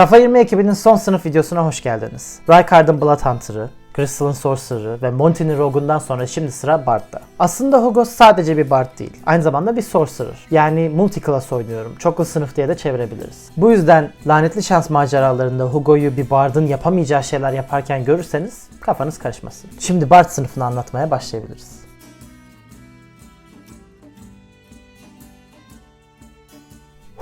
Kafa 20 ekibinin son sınıf videosuna hoş geldiniz. Rykard'ın Blood Hunter'ı, Crystal'ın Sorcerer'ı ve Monty'nin Rogue'undan sonra şimdi sıra Bard'da. Aslında Hugo sadece bir Bard değil, aynı zamanda bir Sorcerer. Yani multiclass oynuyorum, çoklu sınıf diye de çevirebiliriz. Bu yüzden lanetli şans maceralarında Hugo'yu bir Bard'ın yapamayacağı şeyler yaparken görürseniz kafanız karışmasın. Şimdi Bard sınıfını anlatmaya başlayabiliriz.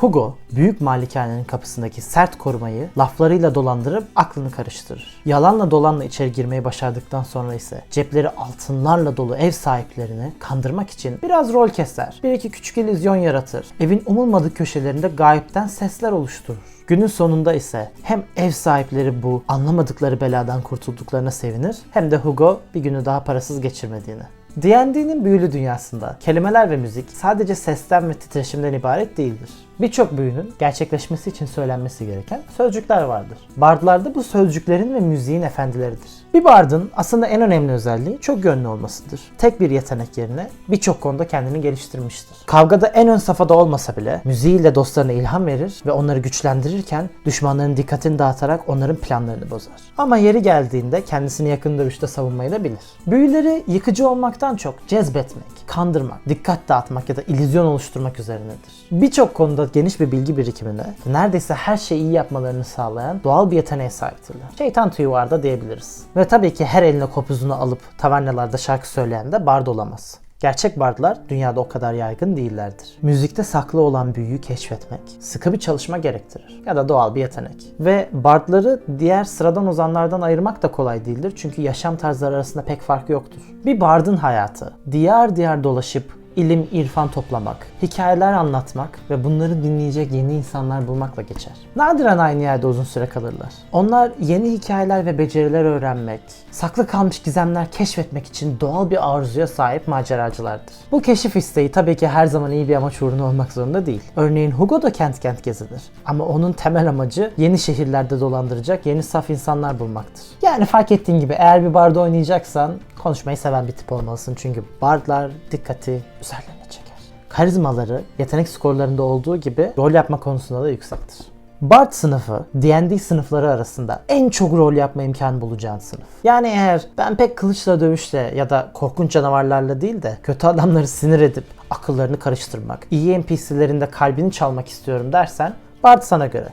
Hugo, büyük malikanenin kapısındaki sert korumayı laflarıyla dolandırıp aklını karıştırır. Yalanla dolanla içeri girmeyi başardıktan sonra ise cepleri altınlarla dolu ev sahiplerini kandırmak için biraz rol keser. Bir iki küçük illüzyon yaratır. Evin umulmadık köşelerinde gayipten sesler oluşturur. Günün sonunda ise hem ev sahipleri bu anlamadıkları beladan kurtulduklarına sevinir hem de Hugo bir günü daha parasız geçirmediğini. D&D'nin büyülü dünyasında kelimeler ve müzik sadece sesten ve titreşimden ibaret değildir. Birçok büyünün gerçekleşmesi için söylenmesi gereken sözcükler vardır. Bardlarda bu sözcüklerin ve müziğin efendileridir. Bir bardın aslında en önemli özelliği çok yönlü olmasıdır. Tek bir yetenek yerine birçok konuda kendini geliştirmiştir. Kavgada en ön safhada olmasa bile müziğiyle dostlarına ilham verir ve onları güçlendirirken düşmanların dikkatini dağıtarak onların planlarını bozar. Ama yeri geldiğinde kendisini yakın dövüşte savunmayı da bilir. Büyüleri yıkıcı olmaktan çok cezbetmek, kandırmak, dikkat dağıtmak ya da illüzyon oluşturmak üzerinedir. Birçok konuda geniş bir bilgi birikimine, neredeyse her şeyi iyi yapmalarını sağlayan doğal bir yeteneğe sahiptirler. Şeytan tüyü var da diyebiliriz. Ve tabii ki her eline kopuzunu alıp tavernalarda şarkı söyleyen de bard olamaz. Gerçek bardlar dünyada o kadar yaygın değillerdir. Müzikte saklı olan büyüyü keşfetmek sıkı bir çalışma gerektirir ya da doğal bir yetenek. Ve bardları diğer sıradan ozanlardan ayırmak da kolay değildir çünkü yaşam tarzları arasında pek fark yoktur. Bir bardın hayatı diyar diyar dolaşıp ilim, irfan toplamak, hikayeler anlatmak ve bunları dinleyecek yeni insanlar bulmakla geçer. Nadiren aynı yerde uzun süre kalırlar. Onlar yeni hikayeler ve beceriler öğrenmek, saklı kalmış gizemler keşfetmek için doğal bir arzuya sahip maceracılardır. Bu keşif isteği tabii ki her zaman iyi bir amaç uğruna olmak zorunda değil. Örneğin Hugo da kent kent gezilir. Ama onun temel amacı yeni şehirlerde dolandıracak yeni saf insanlar bulmaktır. Yani fark ettiğin gibi eğer bir barda oynayacaksan konuşmayı seven bir tip olmalısın çünkü bardlar dikkati üzerlerine çeker. Karizmaları yetenek skorlarında olduğu gibi rol yapma konusunda da yüksektir. Bard sınıfı D&D sınıfları arasında en çok rol yapma imkanı bulacağın sınıf. Yani eğer ben pek kılıçla dövüşle ya da korkunç canavarlarla değil de kötü adamları sinir edip akıllarını karıştırmak, iyi NPC'lerin de kalbini çalmak istiyorum dersen Bard sana göre.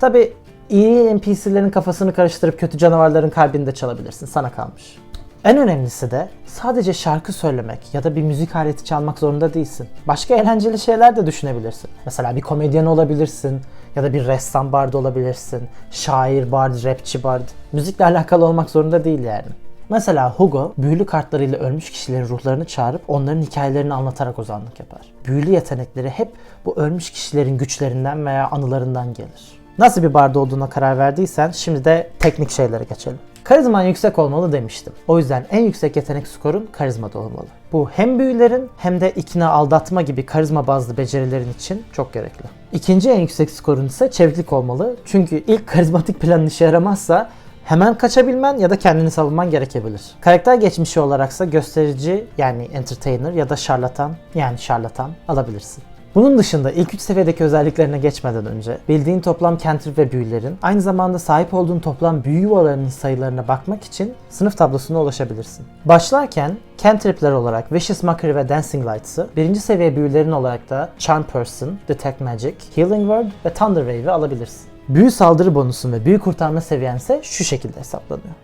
Tabi iyi NPC'lerin kafasını karıştırıp kötü canavarların kalbini de çalabilirsin. Sana kalmış. En önemlisi de sadece şarkı söylemek ya da bir müzik aleti çalmak zorunda değilsin. Başka eğlenceli şeyler de düşünebilirsin. Mesela bir komedyen olabilirsin ya da bir ressam bard olabilirsin. Şair bard, rapçi bard. Müzikle alakalı olmak zorunda değil yani. Mesela Hugo büyülü kartlarıyla ölmüş kişilerin ruhlarını çağırıp onların hikayelerini anlatarak ozanlık yapar. Büyülü yetenekleri hep bu ölmüş kişilerin güçlerinden veya anılarından gelir. Nasıl bir barda olduğuna karar verdiysen şimdi de teknik şeylere geçelim. Karizman yüksek olmalı demiştim. O yüzden en yüksek yetenek skorun karizmada olmalı. Bu hem büyülerin hem de ikna aldatma gibi karizma bazlı becerilerin için çok gerekli. İkinci en yüksek skorun ise çeviklik olmalı. Çünkü ilk karizmatik planın işe yaramazsa hemen kaçabilmen ya da kendini savunman gerekebilir. Karakter geçmişi olaraksa gösterici yani entertainer ya da şarlatan yani şarlatan alabilirsin. Bunun dışında ilk 3 seviyedeki özelliklerine geçmeden önce bildiğin toplam cantrip ve büyülerin aynı zamanda sahip olduğun toplam büyü yuvalarının sayılarına bakmak için sınıf tablosuna ulaşabilirsin. Başlarken cantripler olarak Vicious Mockery ve Dancing Lights'ı, birinci seviye büyülerin olarak da Charm Person, Detect Magic, Healing Word ve Thunder Wave'i alabilirsin. Büyü saldırı bonusun ve büyü kurtarma seviyen ise şu şekilde hesaplanıyor.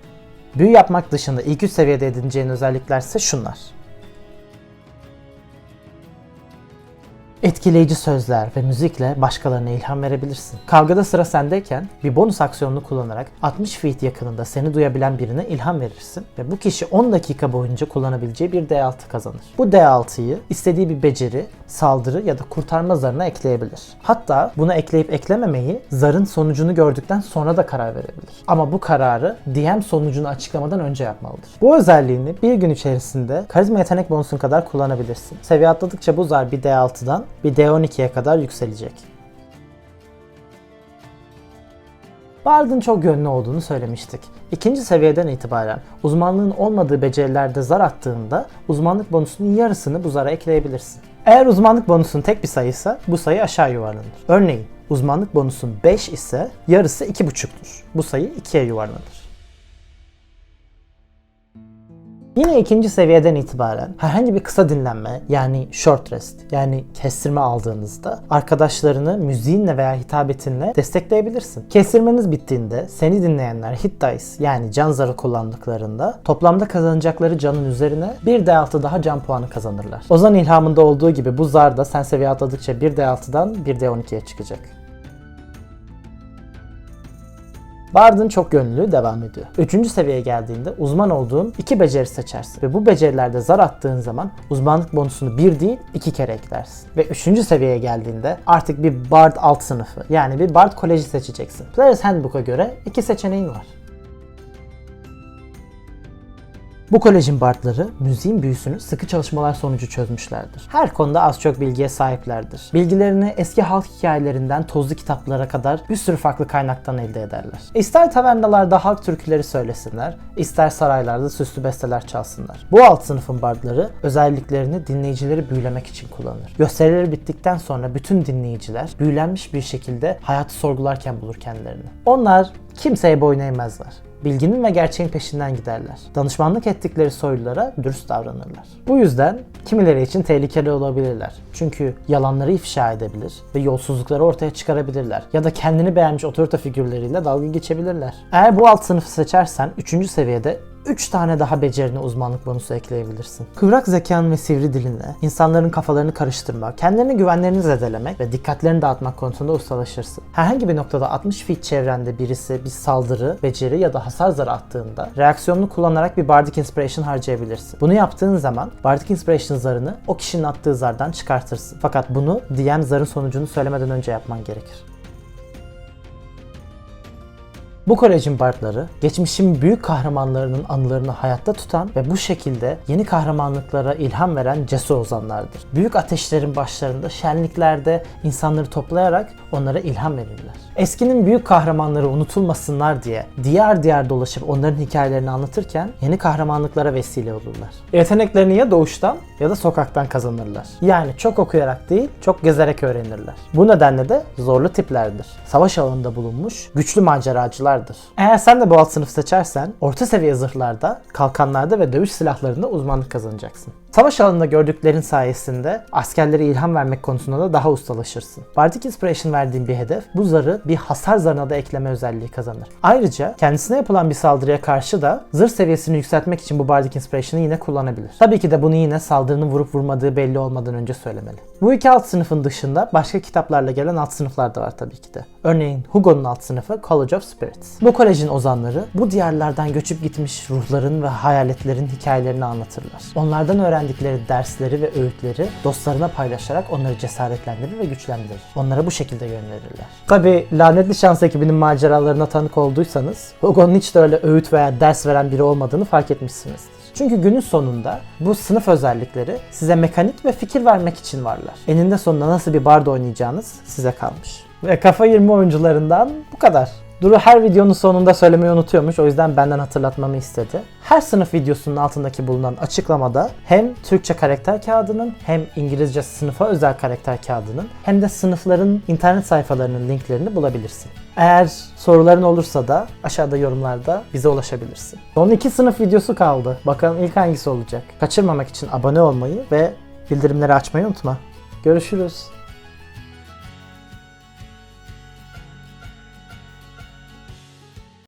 Büyü yapmak dışında ilk 3 seviyede edineceğin özellikler ise şunlar. Etkileyici sözler ve müzikle başkalarına ilham verebilirsin. Kavgada sıra sendeyken bir bonus aksiyonunu kullanarak 60 feet yakınında seni duyabilen birine ilham verirsin ve bu kişi 10 dakika boyunca kullanabileceği bir D6 kazanır. Bu D6'yı istediği bir beceri, saldırı ya da kurtarma zarına ekleyebilir. Hatta buna ekleyip eklememeyi zarın sonucunu gördükten sonra da karar verebilir. Ama bu kararı DM sonucunu açıklamadan önce yapmalıdır. Bu özelliğini bir gün içerisinde karizma yetenek bonusun kadar kullanabilirsin. Seviye atladıkça bu zar bir D6'dan bir D12'ye kadar yükselecek. Bard'ın çok yönlü olduğunu söylemiştik. İkinci seviyeden itibaren uzmanlığın olmadığı becerilerde zar attığında uzmanlık bonusunun yarısını bu zara ekleyebilirsin. Eğer uzmanlık bonusun tek bir sayıysa bu sayı aşağı yuvarlanır. Örneğin Uzmanlık bonusun 5 ise yarısı 2,5'tur. Bu sayı 2'ye yuvarlanır. Yine ikinci seviyeden itibaren herhangi bir kısa dinlenme yani short rest yani kestirme aldığınızda arkadaşlarını müziğinle veya hitabetinle destekleyebilirsin. Kestirmeniz bittiğinde seni dinleyenler hit dice yani can zarı kullandıklarında toplamda kazanacakları canın üzerine 1 D6 daha can puanı kazanırlar. Ozan ilhamında olduğu gibi bu zar da sen seviye atladıkça 1 D6'dan 1 D12'ye çıkacak. Bard'ın çok yönlülüğü devam ediyor. Üçüncü seviyeye geldiğinde uzman olduğun iki beceri seçersin. Ve bu becerilerde zar attığın zaman uzmanlık bonusunu bir değil iki kere eklersin. Ve üçüncü seviyeye geldiğinde artık bir Bard alt sınıfı yani bir Bard koleji seçeceksin. Player's Handbook'a göre iki seçeneğin var. Bu kolejin bardları müziğin büyüsünü sıkı çalışmalar sonucu çözmüşlerdir. Her konuda az çok bilgiye sahiplerdir. Bilgilerini eski halk hikayelerinden tozlu kitaplara kadar bir sürü farklı kaynaktan elde ederler. İster tavernalarda halk türküleri söylesinler, ister saraylarda süslü besteler çalsınlar. Bu alt sınıfın bardları özelliklerini dinleyicileri büyülemek için kullanır. Gösterileri bittikten sonra bütün dinleyiciler büyülenmiş bir şekilde hayatı sorgularken bulur kendilerini. Onlar kimseye boyun eğmezler bilginin ve gerçeğin peşinden giderler. Danışmanlık ettikleri soylulara dürüst davranırlar. Bu yüzden kimileri için tehlikeli olabilirler. Çünkü yalanları ifşa edebilir ve yolsuzlukları ortaya çıkarabilirler. Ya da kendini beğenmiş otorite figürleriyle dalga geçebilirler. Eğer bu alt sınıfı seçersen 3. seviyede 3 tane daha becerine uzmanlık bonusu ekleyebilirsin. Kıvrak zekan ve sivri dilinle insanların kafalarını karıştırmak, kendilerine güvenlerini zedelemek ve dikkatlerini dağıtmak konusunda ustalaşırsın. Herhangi bir noktada 60 feet çevrende birisi bir saldırı, beceri ya da hasar zarı attığında reaksiyonunu kullanarak bir Bardic Inspiration harcayabilirsin. Bunu yaptığın zaman Bardic Inspiration zarını o kişinin attığı zardan çıkartırsın. Fakat bunu DM zarın sonucunu söylemeden önce yapman gerekir. Bu kolejin bardları geçmişin büyük kahramanlarının anılarını hayatta tutan ve bu şekilde yeni kahramanlıklara ilham veren cesur ozanlardır. Büyük ateşlerin başlarında şenliklerde insanları toplayarak onlara ilham verirler. Eskinin büyük kahramanları unutulmasınlar diye diyar diyar dolaşıp onların hikayelerini anlatırken yeni kahramanlıklara vesile olurlar. Yeteneklerini ya doğuştan ya da sokaktan kazanırlar. Yani çok okuyarak değil, çok gezerek öğrenirler. Bu nedenle de zorlu tiplerdir. Savaş alanında bulunmuş güçlü maceracılardır. Eğer sen de bu alt sınıf seçersen orta seviye zırhlarda, kalkanlarda ve dövüş silahlarında uzmanlık kazanacaksın. Savaş alanında gördüklerin sayesinde askerlere ilham vermek konusunda da daha ustalaşırsın. Bardic Inspiration verdiğin bir hedef bu zarı bir hasar zarına da ekleme özelliği kazanır. Ayrıca kendisine yapılan bir saldırıya karşı da zırh seviyesini yükseltmek için bu Bardic Inspiration'ı yine kullanabilir. Tabii ki de bunu yine saldırının vurup vurmadığı belli olmadan önce söylemeli. Bu iki alt sınıfın dışında başka kitaplarla gelen alt sınıflar da var tabii ki de. Örneğin Hugo'nun alt sınıfı College of Spirits. Bu kolejin ozanları bu diyarlardan göçüp gitmiş ruhların ve hayaletlerin hikayelerini anlatırlar. Onlardan öğrendikleri dersleri ve öğütleri dostlarına paylaşarak onları cesaretlendirir ve güçlendirir. Onlara bu şekilde yön verirler. Tabi lanetli şans ekibinin maceralarına tanık olduysanız Hugo'nun hiç de öyle öğüt veya ders veren biri olmadığını fark etmişsinizdir. Çünkü günün sonunda bu sınıf özellikleri size mekanik ve fikir vermek için varlar. Eninde sonunda nasıl bir barda oynayacağınız size kalmış. Ve Kafa 20 oyuncularından bu kadar. Duru her videonun sonunda söylemeyi unutuyormuş o yüzden benden hatırlatmamı istedi. Her sınıf videosunun altındaki bulunan açıklamada hem Türkçe karakter kağıdının hem İngilizce sınıfa özel karakter kağıdının hem de sınıfların internet sayfalarının linklerini bulabilirsin. Eğer soruların olursa da aşağıda yorumlarda bize ulaşabilirsin. Son iki sınıf videosu kaldı. Bakalım ilk hangisi olacak? Kaçırmamak için abone olmayı ve bildirimleri açmayı unutma. Görüşürüz.